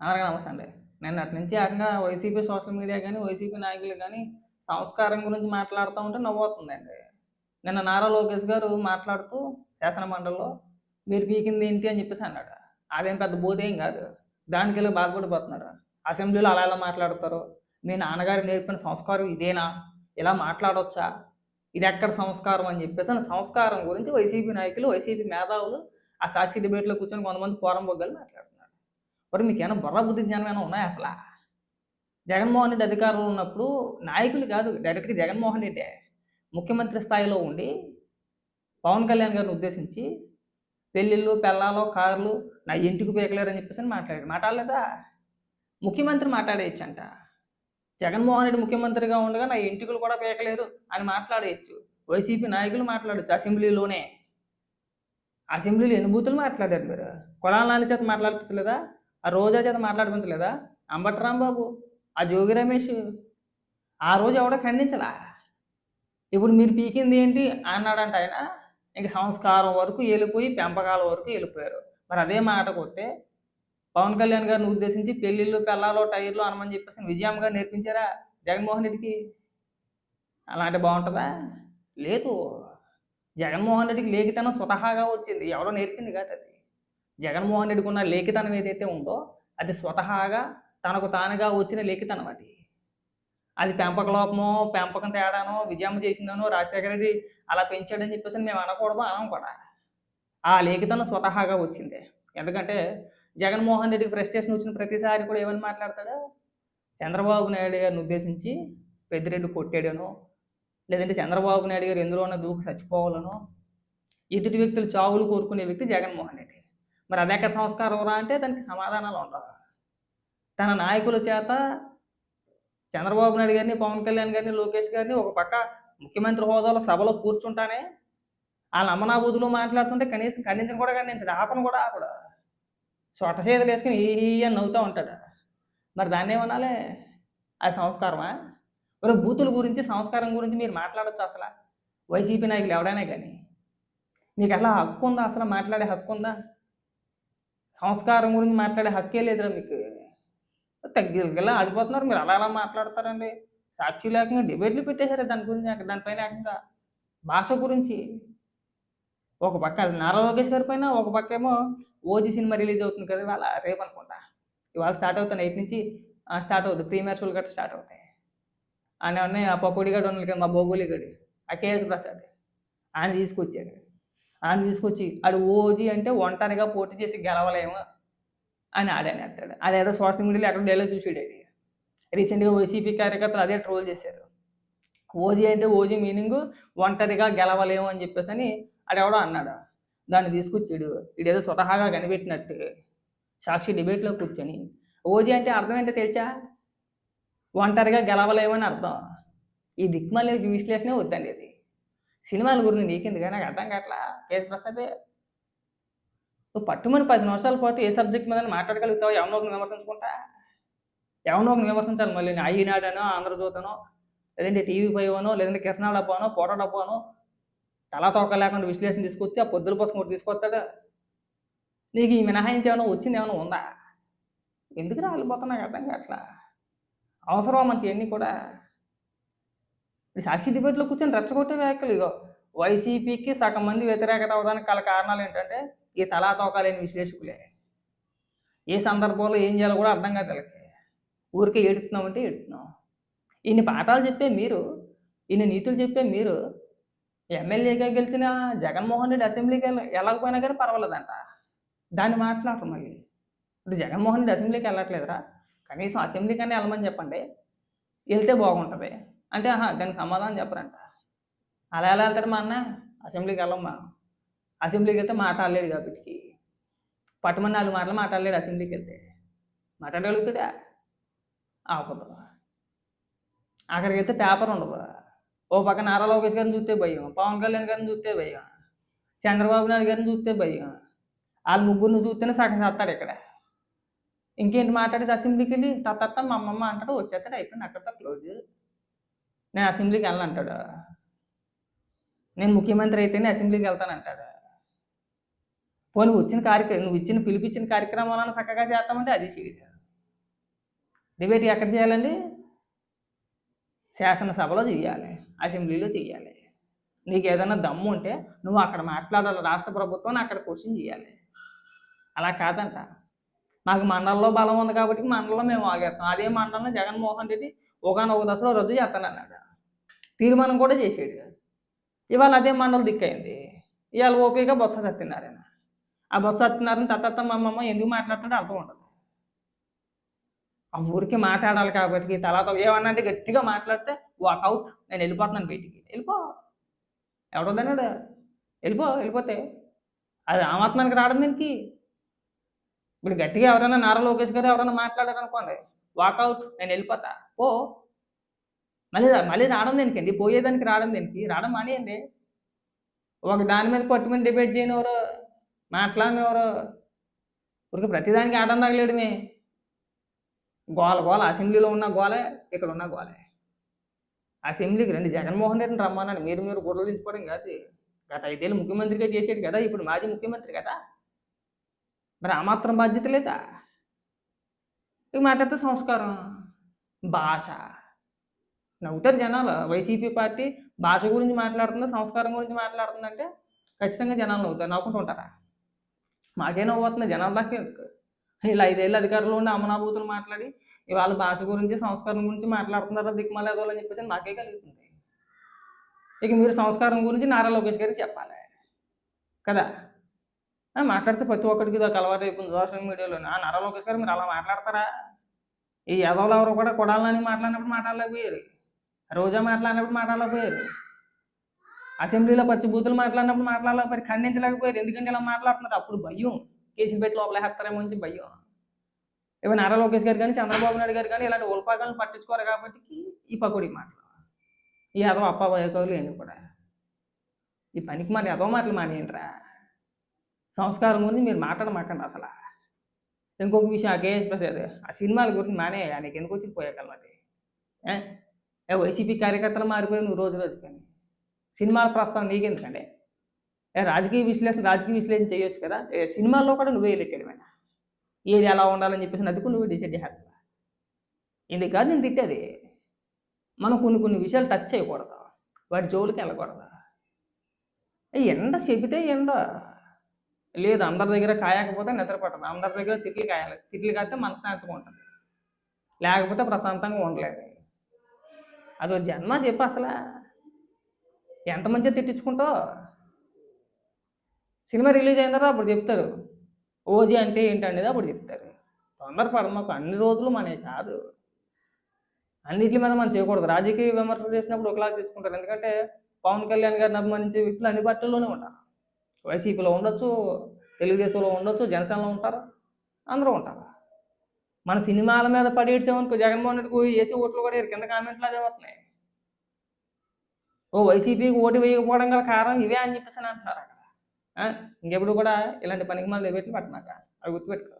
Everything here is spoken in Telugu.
అందరికీ నమస్తే అండి. నిన్నటి నుంచి ఏకంగా వైసీపీ సోషల్ మీడియా కానీ వైసీపీ నాయకులు కానీ సంస్కారం గురించి మాట్లాడుతూ ఉంటే నవ్వుతుందండి నిన్న నారా లోకేష్ గారు మాట్లాడుతూ శాసన మండలిలో మీరు పీకింది ఏంటి అని చెప్పేసి అన్నాడు. అదేం పెద్ద బోధేం కాదు. దానికి వెళ్ళి బాధపడిపోతున్నారు. అసెంబ్లీలో అలా ఎలా మాట్లాడతారు? మీ నాన్నగారు నేర్పిన సంస్కారం ఇదేనా? ఇలా మాట్లాడవచ్చా ఇది ఎక్కడ సంస్కారం అని చెప్పేసి ఆ సంస్కారం గురించి వైసీపీ నాయకులు వైసీపీ మేధావులు ఆ సాక్షి డిబేట్లో కూర్చొని కొంతమంది పోరం బొగ్గలు మాట్లాడుతున్నారు. మరి మీకు ఏమైనా బుర్ర బుద్ధి జ్ఞానం ఏమైనా ఉన్నాయా అసలు? జగన్మోహన్ రెడ్డి అధికారంలో ఉన్నప్పుడు నాయకులు కాదు డైరెక్ట్గా జగన్మోహన్ రెడ్డి ముఖ్యమంత్రి స్థాయిలో ఉండి పవన్ కళ్యాణ్ గారిని ఉద్దేశించి పెళ్ళిళ్ళు పెళ్ళాలో కార్లు నా ఇంటికి పీకలేరు అని చెప్పేసి అని మాట్లాడాడు. మాట్లాడలేదా? ముఖ్యమంత్రి మాట్లాడేయచ్చు అంట జగన్మోహన్ రెడ్డి ముఖ్యమంత్రిగా ఉండగా నా ఇంటికలు కూడా పీకలేరు అని మాట్లాడేయచ్చు. వైసీపీ నాయకులు మాట్లాడచ్చు అసెంబ్లీలోనే. అసెంబ్లీలో ఎన్ని బూతులు మాట్లాడారు మీరు? కొడాల నాని చేత మాట్లాడిపించలేదా? ఆ రోజా చేత మాట్లాడిపించలేదా అంబటి బాబు ఆ జోగి రమేష్ ఆ రోజు ఎవడో ఖండించలా? ఇప్పుడు మీరు పీకింది ఏంటి? అన్నాడంట ఆయన. ఇంక సంస్కారం వరకు వెళ్ళిపోయి పెంపకాల వరకు వెళ్ళిపోయారు. మరి అదే మాటకు వస్తే పవన్ కళ్యాణ్ గారిని ఉద్దేశించి పెళ్ళిళ్ళు పెళ్ళాలో టైర్లు అనమని చెప్పేసి విజయమ్మ గారు నేర్పించారా జగన్మోహన్ రెడ్డికి? అలాంటి బాగుంటుందా? లేదు. జగన్మోహన్ రెడ్డికి లేఖితనం స్వతహాగా వచ్చింది. ఎవడో నేర్పింది కాదు అది. జగన్మోహన్ రెడ్డికి ఉన్న లేఖితనం ఏదైతే ఉందో అది స్వతహాగా తనకు తానుగా వచ్చిన లేఖితనం అది. అది పెంపక లోపమో పెంపకం తేడానో విజయం చేసిందనో రాజశేఖర రెడ్డి అలా పెంచాడని చెప్పేసి మేము అనకూడదు అనం కూడా. ఆ లేఖితనం స్వతహాగా వచ్చింది. ఎందుకంటే జగన్మోహన్ రెడ్డికి ఫ్రస్ట్రేషన్ వచ్చిన ప్రతిసారి కూడా ఏమని మాట్లాడతాడు? చంద్రబాబు నాయుడు గారిని ఉద్దేశించి పెద్దిరెడ్డి కొట్టాడనో లేదంటే చంద్రబాబు నాయుడు గారు ఎందులోనో దూకి చచ్చిపోవాలనో ఎదుటి వ్యక్తులు చావులు కోరుకునే వ్యక్తి జగన్మోహన్ రెడ్డి. మరి అది ఎక్కడ సంస్కారం రా అంటే దానికి సమాధానాలు ఉండవు. తన నాయకుల చేత చంద్రబాబు నాయుడు గారిని పవన్ కళ్యాణ్ గారిని లోకేష్ గారిని ఒక పక్క ముఖ్యమంత్రి హోదాలో సభలో కూర్చుంటానే వాళ్ళ అమ్మనాబూతులు మాట్లాడుతుంటే కనీసం ఖండించను కూడా ఖండించడు ఆపను కూడా ఆపడు. చొట్ట చేతులు వేసుకుని ఈ అని నవ్వుతూ ఉంటాడు. మరి దాన్ని ఏమనాలి? అది సంస్కారమా? మరి బూతుల గురించి సంస్కారం గురించి మీరు మాట్లాడొచ్చు అసలు? వైసీపీ నాయకులు ఎవడైనా కానీ మీకు అట్లా హక్కు ఉందా? అసలు మాట్లాడే హక్కు ఉందా? సంస్కారం గురించి మాట్లాడే హక్కే లేదురా మీకు. తగ్గిలా ఆడిపోతున్నారు మీరు అలా అలా మాట్లాడతారండి. సాక్షి లేకుండా డిబేట్లు పెట్టేశారు దాని గురించి దానిపైన భాష గురించి. ఒక పక్క అది నారా లోకేష్ గారి పైన ఒక పక్క ఏమో ఓజీ సినిమా రిలీజ్ అవుతుంది కదా ఇవాళ రేపు అనుకుంటా. ఇవాళ స్టార్ట్ అవుతాను ఎయిట్ నుంచి స్టార్ట్ అవుతుంది. ప్రీమియర్ షోలు గట్రా స్టార్ట్ అవుతాయి. ఆయన ఉన్నాయి. ఆ పకోడి గడు ఉన్నాయి కదా మా బొబ్బులి గడి ఆ కేఎస్ ప్రసాద్. ఆయన తీసుకొచ్చాడు. ఆయన తీసుకొచ్చి ఆడు ఓజీ అంటే ఒంటరిగా పోటీ చేసి గెలవలేము అని ఆడనేస్తాడు అదేదో సోషల్ మీడియాలో ఎక్కడ డైలాగ్ చూసాడు అది రీసెంట్గా వైసీపీ కార్యకర్తలు అదే ట్రోల్ చేశారు. ఓజీ అంటే ఓజీ మీనింగ్ ఒంటరిగా గెలవలేము అని చెప్పేసి అని ఆడెవడో అన్నాడు. దాన్ని తీసుకొచ్చాడు. ఇదేదో స్వతహాగా కనిపెట్టినట్టు సాక్షి డిబేట్లో కూర్చొని. ఓజీ అంటే అర్థం ఏంటో తెలుసా? ఒంటరిగా గెలవలేమని అర్థం. ఈ దిక్మల్లి విశ్లేషణ వద్దండి అది. సినిమాల గురించి నీకెందుకు? నాకు అర్థం కావట్లా? కేసు ప్రసాద్? నువ్వు పట్టుమని పది నిమిషాల పాటు ఏ సబ్జెక్ట్ మీద మాట్లాడగలుగుతావు ఎవరినో ఒకరిని విమర్శించుకుంటా? ఎవరినో ఒకరిని విమర్శించాలి మళ్ళీ నేను. ఈనాడనో ఆంధ్రజ్యోతనో లేదంటే టీవీ ఫైవ్ లేదంటే కిరణా డబ్బానో పోటో డబ్బానో తలా తోక లేకుండా విశ్లేషణ తీసుకొచ్చి ఆ పొద్దుల కోసం ఒకటి తీసుకొస్తాడు. నీకు ఈ మినహాయించి ఏమైనా వచ్చింది ఏమైనా ఉందా? ఎందుకు రాలిపోతా నాకు అర్థం కావట్లా? అవసరం మనకి ఇవన్నీ కూడా? సాక్షి డిబేట్లో కూర్చొని రెచ్చగొట్టే వ్యాఖ్యలు ఇగో. వైసీపీకి సగం మంది వ్యతిరేకత అవడానికి గల కారణాలు ఏంటంటే ఈ తలాతోకాలేని విశ్లేషకులే. ఏ సందర్భంలో ఏం చేయాలో కూడా అర్థం కాదు వీళ్ళకి. ఊరికే ఏడుతున్నామంటే ఏడుతున్నాం. ఇన్ని పాఠాలు చెప్పే మీరు ఇన్ని నీతులు చెప్పే మీరు ఎమ్మెల్యేగా గెలిచిన జగన్మోహన్ రెడ్డి అసెంబ్లీకి వెళ్ళకపోయినా కానీ పర్వాలేదంట. దాన్ని మాట్లాడరు మళ్ళీ. ఇప్పుడు జగన్మోహన్ రెడ్డి అసెంబ్లీకి వెళ్ళట్లేదురా. కనీసం అసెంబ్లీకైనా వెళ్ళమని చెప్పండి. వెళ్తే బాగుంటుంది. అంటే ఆహా దానికి సమాధానం చెప్పరంట. అలా ఎలా వెళ్తాడు మా అన్న? అసెంబ్లీకి వెళ్ళమ్మా అసెంబ్లీకి వెళ్తే మాట్లాడలేడు కాబట్టి. పట్టుమని నాలుగు మాటలు మాట్లాడలేడు అసెంబ్లీకి వెళ్తే. మాట్లాడగలుగుతుందా ఆపదు. అక్కడికి వెళ్తే పేపర్ ఉండదు. ఓ పక్క నారా లోకేష్ గారిని చూస్తే భయం పవన్ కళ్యాణ్ గారిని చూస్తే భయం చంద్రబాబు నాయుడు గారిని చూస్తే భయం. వాళ్ళ ముగ్గురిని చూస్తేనే సగం చేస్తాడు ఇక్కడ. ఇంకేంటి మాట్లాడేది? అసెంబ్లీకి వెళ్ళి తత్త మా అమ్మమ్మ అంటాడు వచ్చేస్తాడు అయిపోయింది అక్కడితో క్లోజ్. నేను అసెంబ్లీకి వెళ్ళను అంటాడు నేను ముఖ్యమంత్రి అయితేనే అసెంబ్లీకి వెళ్తాను అంటాడు పోనీ వచ్చిన కార్యక్రమం నువ్వు ఇచ్చిన పిలిపించిన కార్యక్రమాలను చక్కగా చేస్తామంటే అది చేయడు. డిబేట్ ఎక్కడ చేయాలండి? శాసనసభలో చేయాలి అసెంబ్లీలో చేయాలి. నీకు ఏదైనా దమ్ము ఉంటే నువ్వు అక్కడ మాట్లాడాలి రాష్ట్ర ప్రభుత్వం అక్కడ క్వశ్చన్ చేయాలి. అలా కాదంట. నాకు మండలంలో బలం ఉంది కాబట్టి మండలంలో మేము ఆగేస్తాం. అదే మండలంలో జగన్మోహన్ రెడ్డి ఒకనొక దశలో రద్దు చేస్తానన్నాడు. తీర్మానం కూడా చేసేడు ఇవాళ అదే మండలి దిక్కైంది. ఇవాళ ఓపిక బొత్స సత్యనారాయణ. ఆ బొత్స సత్యనారాయణ తత్తత్త మమ్మమ్మ ఎందుకు మాట్లాడుతుంటే అర్థం ఉండదు. ఆ ఊరికి మాట్లాడాలి కాబట్టి తర్వాత ఏమన్నా అంటే గట్టిగా మాట్లాడితే వాకౌట్ నేను వెళ్ళిపోతున్నాను బయటికి. వెళ్ళిపో. ఎవడొద్దన్నాడు వెళ్ళిపో. వెళ్ళిపోతే. అది ఆమాత్మానికి రావడం దీనికి. ఇప్పుడు గట్టిగా ఎవరైనా నారా లోకేష్ గారు ఎవరైనా మాట్లాడారు అనుకోండి వాకౌట్ నేను వెళ్ళిపోతా. పో. మళ్ళీ మళ్ళీ రావడం దేనికండి పోయేదానికి రావడం దేనికి? రావడం మానేయండి. ఒక దాని మీద పట్టుకుని డిబేట్ చేయనివారు మాట్లాడినవారు ఊరికి ప్రతిదానికి ఆడడం తగలేడమే గోల గోల అసెంబ్లీలో ఉన్న గోలే ఇక్కడ ఉన్న గోలే. అసెంబ్లీకి రండి జగన్మోహన్ రెడ్డిని రమ్మన్నాను. మీరు మీరు గొడవలు దించుకోవడం కాదు. గత ఐదేళ్ళు ముఖ్యమంత్రిగా చేసేది కదా ఇప్పుడు మాజీ ముఖ్యమంత్రి కదా. మరి ఆ మాత్రం బాధ్యత లేదా? ఇక మాట్లాడితే సంస్కారం. భాష. నవ్వుతారు జనాలు. వైసీపీ పార్టీ భాష గురించి మాట్లాడుతుందా సంస్కారం గురించి మాట్లాడుతుందంటే ఖచ్చితంగా జనాలు నవ్వుతారు. నవ్వుకుంటూ ఉంటారా? మాకే నవ్వుతుంది. జనాల దాకా ఇలా ఐదేళ్ళు అధికారులు ఉండి అమనాభూతులు మాట్లాడి ఇవాళ భాష గురించి సంస్కారం గురించి మాట్లాడుతున్నారా దిక్కుమాలేదో అని చెప్పేసి నాకే కలుగుతుంది. ఇక మీరు సంస్కారం గురించి నారా లోకేష్ గారికి చెప్పాలి. కదా? మాట్లాడితే ప్రతి ఒక్కరికి ఇది అలవాటు అయిపోయింది సోషల్ మీడియాలో ఆ నర లోకేష్ గారు మీరు అలా మాట్లాడతారా? ఈ యదవులు ఎవరు కూడా కొడాలని మాట్లాడినప్పుడు మాట్లాడలేకపోయారు. రోజా మాట్లాడినప్పుడు మాట్లాడలేకపోయారు. అసెంబ్లీలో పచ్చి బూతులు మాట్లాడినప్పుడు మాట్లాడలేకపోయారు. ఖండించలేకపోయారు. ఎందుకంటే ఇలా మాట్లాడుతున్నారు? అప్పుడు భయం. కేసులు పెట్టి లోపల వేస్తారేమో అని భయం. ఇవి నారా లోకేష్ గారు కానీ చంద్రబాబు నాయుడు గారు కానీ ఇలాంటి ఉల్పాకాలను పట్టించుకోరు కాబట్టి ఈ పకోడి మాటలు. ఈ అదవ అప్ప భయకవులు ఏంటి కూడా. ఈ పనికి మరి అదవ మాటలు మానేయండిరా. సంస్కారం గురించి మీరు మాట్లాడమాకండి అసలు. ఇంకొక విషయం ఆ కేఎస్ ప్రసాద్ ఆ సినిమాల గురించి మానే ఆయనకి ఎందుకు వచ్చి పోయాకలమది ఏ? వైసీపీ కార్యకర్తలు మారిపోయి నువ్వు రోజు రోజు కానీ సినిమాల ప్రస్తావన నీకెందుకండి? ఏ రాజకీయ విశ్లేషణ రాజకీయ విశ్లేషణ చేయొచ్చు కదా? సినిమాల్లో కూడా నువ్వే వెళ్ళెక్కడమైనా ఏది ఎలా ఉండాలని చెప్పేసి అందుకు నువ్వు డిసైడ్ చేయాలి ఇది కాదు నేను తిట్టేది? మనం కొన్ని కొన్ని విషయాలు టచ్ చేయకూడదు. వాటి జోలికి వెళ్ళకూడదు. ఎండ చెబితే ఎండ. లేదు అందరి దగ్గర కాయకపోతే నిద్ర పట్టదు అందరి దగ్గర తిట్లు కాయాలి. తిట్లు కాస్తే మనశ్శాంతిగా ఉంటుంది. లేకపోతే ప్రశాంతంగా ఉండలేదు అది జన్మ చెప్పు అసలు. ఎంత మంచిగా తిట్టించుకుంటావు? సినిమా రిలీజ్ అయిన తర్వాత అప్పుడు చెప్తారు. ఓజీ అంటే ఏంటనేది అప్పుడు చెప్తారు. తొందరపడ మాకు అన్ని రోజులు మనే కాదు. అన్నిటి మీద మనం చేయకూడదు. రాజకీయ విమర్శలు చేసినప్పుడు ఒకలా తీసుకుంటారు. ఎందుకంటే పవన్ కళ్యాణ్ గారిని అభిమానించే వ్యక్తులు అన్ని పార్టీల్లోనే ఉంటారు. వైసీపీలో ఉండొచ్చు తెలుగుదేశంలో ఉండొచ్చు జనసేనలో ఉంటారు అందరూ ఉంటారు. మన సినిమాల మీద పడేడ్చామనుకో జగన్మోహన్ రెడ్డికి వేసి ఓట్లు కూడా కింద కామెంట్లు అదే వస్తున్నాయి. ఓ వైసీపీకి ఓటు వేయకపోవడం గల కారణం ఇవే అని చెప్పేసి అని అంటున్నారు అక్కడ. ఇంకెప్పుడు కూడా ఇలాంటి పనికి మళ్ళీ పెట్టి పట్టినాక అవి గుర్తుపెట్టుకో.